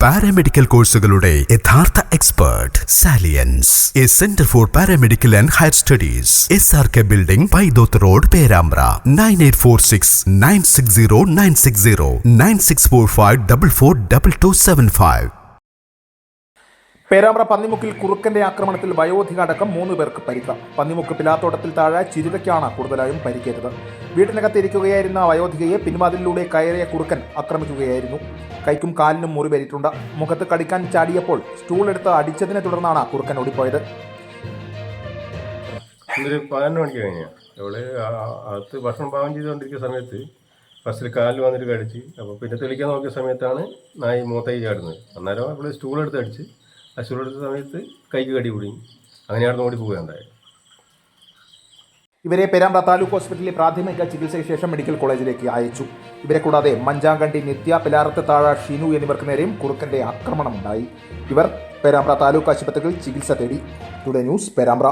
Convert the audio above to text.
Paramedical കോഴ്സുകളുടെ യഥാർത്ഥ expert salience a centre for paramedical and higher studies S R K building Paithoth road Perambra nine eight four six nine six zero nine six zero nine six four five double four double two seven five Perambra പന്നിമുക്കിൽ കുറുക്കന്റെ ആക്രമണത്തിൽ വയോധിക അടക്കം മൂന്ന് പേർക്ക് പരിക്ക്. പന്നിമുക്ക് പിലാത്തോട്ടത്തിൽ താഴെ ചിരുതയ്ക്കാണ് കൂടുതലായും പരിക്കേറ്റത്. വീട്ടിനകത്തിരിക്കുകയായിരുന്ന വയോധികയെ പിൻവാതിലിലൂടെ കയറിയ കുറുക്കൻ ആക്രമിക്കുകയായിരുന്നു. കൈക്കും കാലിനും മുറിവേറ്റിട്ടുണ്ട്. മുഖത്ത് കടിക്കാൻ ചാടിയപ്പോൾ സ്റ്റൂൾ എടുത്ത് അടിച്ചതിനെ തുടർന്നാണ് കുറുക്കൻ ഓടിപ്പോയത്. സമയത്ത് ഫസ്റ്റിൽ കാലിൽ വന്നിട്ട് കടിച്ച്. അപ്പോൾ പിന്നെ തെളിക്കാൻ നോക്കിയ സമയത്താണ് നായി മൂത്തേക്ക് ചാടുന്നത്. അന്നേരം അവൾ സ്റ്റൂൾ എടുത്ത് അടിച്ച് എടുത്ത സമയത്ത് കൈക്ക് കടി കുടുങ്ങി അങ്ങനെയാണ് ഓടി പോവുകയുണ്ടായത് ഇവരെ പേരാമ്പ്ര താലൂക്ക് ഹോസ്പിറ്റലിലെ പ്രാഥമിക ചികിത്സയ്ക്ക് ശേഷം മെഡിക്കൽ കോളേജിലേക്ക് അയച്ചു. ഇവരെ കൂടാതെ മഞ്ചാങ്കണ്ടി നിത്യ പിലാറത്ത് താഴ ഷിനു എന്നിവർക്ക് നേരെയും കുറുക്കന്റെ ആക്രമണമുണ്ടായി ഇവർ പേരാമ്പ്ര താലൂക്ക് ആശുപത്രിയിൽ ചികിത്സ തേടി. Today news Perambra.